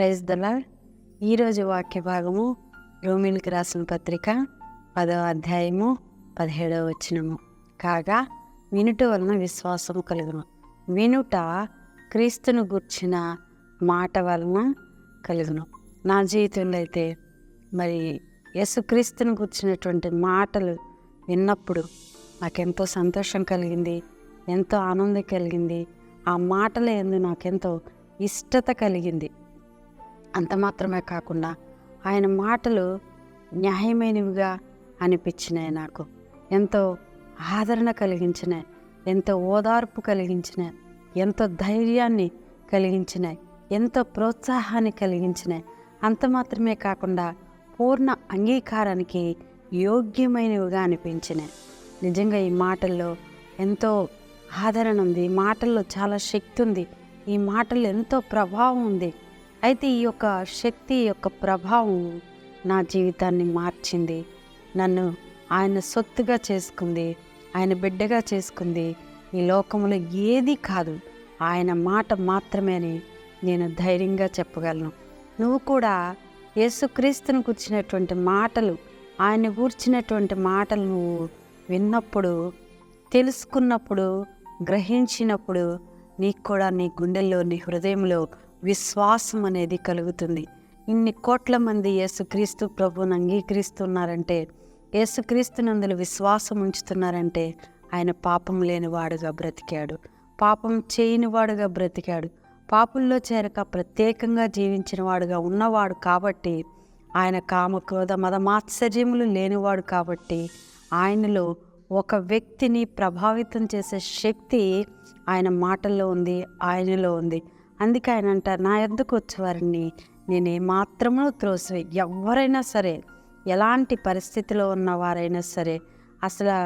Praise దలా ఈరోజు వాక్య భాగము రోమిల్కి రాసిన పత్రిక పదవ అధ్యాయము పదిహేడవ వచనము. కాగా వినుట వలన విశ్వాసము కలుగును. వినుట క్రీస్తును గుర్చిన మాట వలన కలుగును. నా జీవితంలో అయితే మరి యేసుక్రీస్తును గుర్చినటువంటి మాటలు విన్నప్పుడు నాకెంతో సంతోషం కలిగింది ఎంతో ఆనందం కలిగింది. ఆ మాటల ఎందు నాకెంతో ఇష్టత కలిగింది. అంత మాత్రమే కాకుండా ఆయన మాటలు న్యాయమైనవిగా అనిపించినాయి నాకు. ఎంతో ఆదరణ కలిగించినాయి ఎంతో ఓదార్పు కలిగించినాయి ఎంతో ధైర్యాన్ని కలిగించినాయి ఎంతో ప్రోత్సాహాన్ని కలిగించినాయి. అంత మాత్రమే కాకుండా పూర్ణ అంగీకారానికి యోగ్యమైనవిగా అనిపించినాయి. నిజంగా ఈ మాటల్లో ఎంతో ఆదరణ ఉంది ఈ మాటల్లో చాలా శక్తి ఉంది ఈ మాటల్లో ఎంతో ప్రభావం ఉంది. అయితే ఈ యొక్క శక్తి యొక్క ప్రభావం నా జీవితాన్ని మార్చింది. నన్ను ఆయన సొత్తుగా చేసుకుంది ఆయన బిడ్డగా చేసుకుంది. ఈ లోకంలో ఏది కాదు. ఆయన మాట మాత్రమే అని నేను ధైర్యంగా చెప్పగలను. నువ్వు కూడా యేసుక్రీస్తును కూర్చినటువంటి మాటలు ఆయన కూర్చినటువంటి మాటలు నువ్వు విన్నప్పుడు తెలుసుకున్నప్పుడు గ్రహించినప్పుడు నీకు కూడా నీ గుండెల్లో నీ హృదయంలో విశ్వాసం అనేది కలుగుతుంది. ఇన్ని కోట్ల మంది యేసుక్రీస్తు ప్రభువును అంగీకరిస్తున్నారంటే యేసుక్రీస్తునందులు విశ్వాసం ఉంచుతున్నారంటే ఆయన పాపం లేనివాడుగా బ్రతికాడు. పాపం చేయనివాడుగా బ్రతికాడు. పాపుల్లో చేరక ప్రత్యేకంగా జీవించిన వాడుగా ఉన్నవాడు కాబట్టి ఆయన కామ క్రోధ మదమాత్సర్యములు లేనివాడు కాబట్టి ఆయనలో ఒక వ్యక్తిని ప్రభావితం చేసే శక్తి ఆయన మాటల్లో ఉంది ఆయనలో ఉంది. అందుకే ఆయన అంటారు నా ఎందుకు వచ్చేవారిని? నేను మాత్రము త్రోసివే ఎవరైనా సరే ఎలాంటి పరిస్థితిలో ఉన్నవారైనా సరే అసలు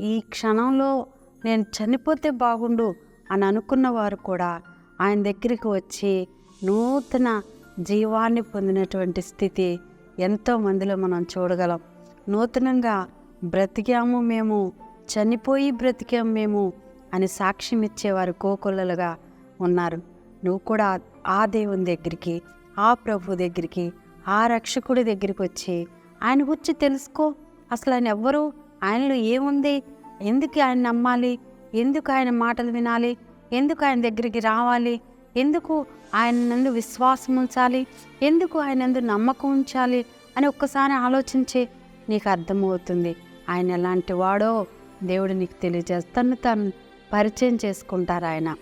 ఈ క్షణంలో నేను చనిపోతే బాగుండు అని అనుకున్న వారు కూడా ఆయన దగ్గరికి వచ్చి నూతన జీవాన్ని పొందినటువంటి స్థితి ఎంతో మందిలో మనం చూడగలం. నూతనంగా బ్రతికాము మేము చనిపోయి బ్రతికాము మేము అని సాక్ష్యం ఇచ్చేవారు కోకొల్లలుగా ఉన్నారు. నువ్వు కూడా ఆ దేవుని దగ్గరికి ఆ ప్రభు దగ్గరికి ఆ రక్షకుడి దగ్గరికి వచ్చి ఆయన గురించి తెలుసుకో. అసలు ఆయన ఎవ్వరు? ఆయనలో ఏముంది? ఎందుకు ఆయన నమ్మాలి? ఎందుకు ఆయన మాటలు వినాలి? ఎందుకు ఆయన దగ్గరికి రావాలి? ఎందుకు ఆయన నందు విశ్వాసం ఉంచాలి? ఎందుకు ఆయన నందు నమ్మకం ఉంచాలి? అని ఒక్కసారి ఆలోచించి నీకు అర్థమవుతుంది. ఆయన ఎలాంటి వాడో దేవుడు నీకు తెలియజేస్తాను. తను పరిచయం చేసుకుంటారు ఆయన.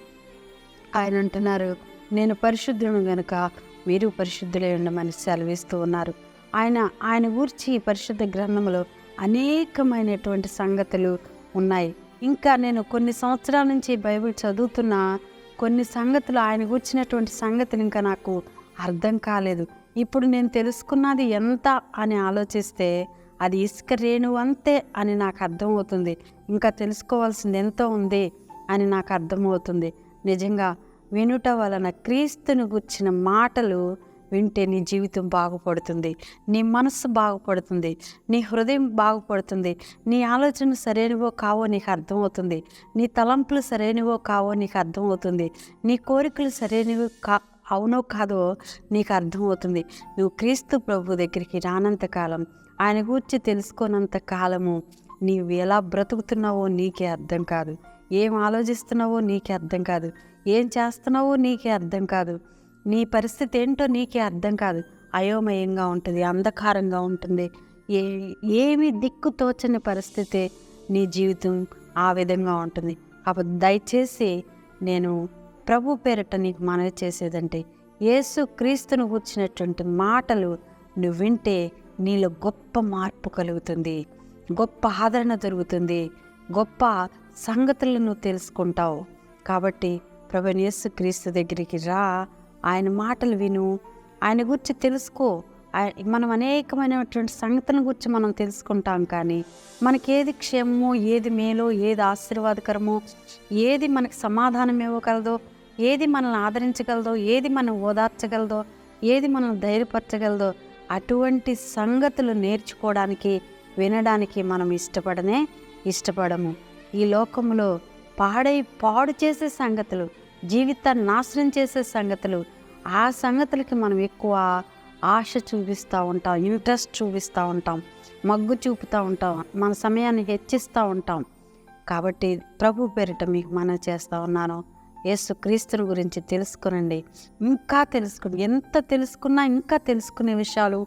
ఆయన అంటున్నారు నేను పరిశుద్ధులను గనుక మీరు పరిశుద్ధులై ఉండమని సెలవిస్తూ ఉన్నారు. ఆయన ఆయన గూర్చి పరిశుద్ధ గ్రంథంలో అనేకమైనటువంటి సంగతులు ఉన్నాయి. ఇంకా నేను కొన్ని సంవత్సరాల నుంచి బైబిల్ చదువుతున్న కొన్ని సంగతులు ఆయన కూర్చున్నటువంటి సంగతులు ఇంకా నాకు అర్థం కాలేదు. ఇప్పుడు నేను తెలుసుకున్నది ఎంత అని ఆలోచిస్తే అది ఇసుక రేణు అంతే అని నాకు అర్థమవుతుంది. ఇంకా తెలుసుకోవాల్సింది ఎంతో ఉంది అని నాకు అర్థమవుతుంది. నిజంగా వినుట వలన క్రీస్తును గుర్చిన మాటలు వింటే నీ జీవితం బాగుపడుతుంది నీ మనస్సు బాగుపడుతుంది నీ హృదయం బాగుపడుతుంది నీ ఆలోచన సరైనవో కావో నీకు అర్థమవుతుంది నీ తలంపులు సరైనవో కావో నీకు అర్థమవుతుంది నీ కోరికలు సరైనవి కా అవునో కాదో నీకు అర్థమవుతుంది. నువ్వు క్రీస్తు ప్రభు దగ్గరికి రానంత కాలం ఆయన గురించి తెలుసుకోనంత కాలము నీవు ఎలా బ్రతుకుతున్నావో నీకే అర్థం కాదు. ఏం ఆలోచిస్తున్నావో నీకే అర్థం కాదు. ఏం చేస్తున్నావో నీకే అర్థం కాదు. నీ పరిస్థితి ఏంటో నీకే అర్థం కాదు. అయోమయంగా ఉంటుంది అంధకారంగా ఉంటుంది. ఏ ఏమి దిక్కు తోచని పరిస్థితి నీ జీవితం ఆ విధంగా ఉంటుంది. కాబట్టి దయచేసి నేను ప్రభు పేరట నీకు మనవి చేసేదంటే యేసు క్రీస్తును కూర్చున్నటువంటి మాటలు నువ్వు వింటే నీలో గొప్ప మార్పు కలుగుతుంది. గొప్ప ఆదరణ దొరుకుతుంది. గొప్ప సంగతులను తెలుసుకుంటావు. కాబట్టి ప్రభునేసు క్రీస్తు దగ్గరికి రా. ఆయన మాటలు విను. ఆయన గురించి తెలుసుకో. మనం అనేకమైనటువంటి సంగతుల గురించి మనం తెలుసుకుంటాం కానీ మనకి ఏది క్షేమమో ఏది మేలో ఏది ఆశీర్వాదకరమో ఏది మనకు సమాధానం ఇవ్వగలదో ఏది మనల్ని ఆదరించగలదో ఏది మనం ఓదార్చగలదో ఏది మనం ధైర్యపరచగలదో అటువంటి సంగతులు నేర్చుకోవడానికి వినడానికి మనం ఇష్టపడనే ఇష్టపడము. ఈ లోకంలో పాడై పాడు చేసే సంగతులు జీవితాన్ని నాశనం చేసే సంగతులు ఆ సంగతులకి మనం ఎక్కువ ఆశ చూపిస్తూ ఉంటాం ఇంట్రెస్ట్ చూపిస్తూ ఉంటాం మగ్గు చూపుతూ ఉంటాం మన సమయాన్ని హెచ్చిస్తూ ఉంటాం. కాబట్టి ప్రభు పేరిట మీకు మనం చేస్తూ ఉన్నాను. యేసు క్రీస్తుని గురించి తెలుసుకునండి. ఇంకా తెలుసుకుని ఎంత తెలుసుకున్నా ఇంకా తెలుసుకునే విషయాలు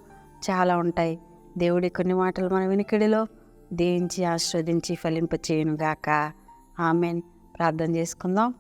చాలా ఉంటాయి. దేవుడి కొన్ని మాటలు మన వినికిడిలో దీవించి ఆస్వాదించి ఫలింపచేయును గాక. ఆమెన్. ప్రార్థన చేసుకుందాం.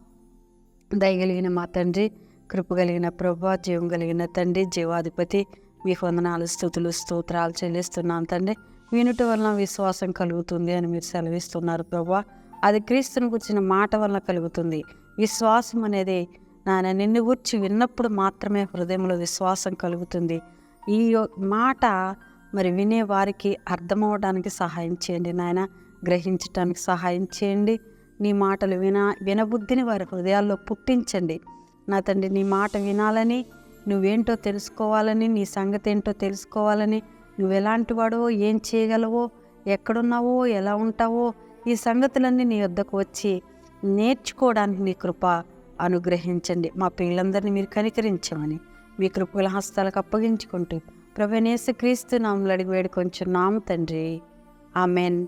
దయగలిగిన మా తండ్రి కృప కలిగిన ప్రభా జీవం కలిగిన తండ్రి జీవాధిపతి మీ వందనాలు స్థుతులు స్తోత్రాలు చెల్లిస్తున్నాను తండ్రి. వినుట వలన విశ్వాసం కలుగుతుంది అని మీరు సెలవిస్తున్నారు ప్రభా. అది క్రీస్తుని గుర్చిన మాట వలన కలుగుతుంది. విశ్వాసం అనేది నాయన నిన్ను గుర్చి విన్నప్పుడు మాత్రమే హృదయంలో విశ్వాసం కలుగుతుంది. ఈ మాట మరి వినే వారికి అర్థమవడానికి సహాయం చేయండి నాయన. గ్రహించటానికి సహాయం చేయండి. నీ మాటలు విన వినబుద్ధిని వారి హృదయాల్లో పుట్టించండి. నా తండ్రి నీ మాట వినాలని నువ్వేంటో తెలుసుకోవాలని నీ సంగతి ఏంటో తెలుసుకోవాలని నువ్వు ఎలాంటి వాడవో ఏం చేయగలవో ఎక్కడున్నావో ఎలా ఉంటావో ఈ సంగతులన్నీ నీ వద్దకు వచ్చి నేర్చుకోవడానికి నీ కృప అనుగ్రహించండి. మా పిల్లలందరినీ మీరు కనికరించమని మీ కృపల హస్తాలకు అప్పగించుకుంటూ ప్రభనేసు క్రీస్తు నామలు అడిగి వేడుకొంచున్నాము తండ్రి. ఆమెన్.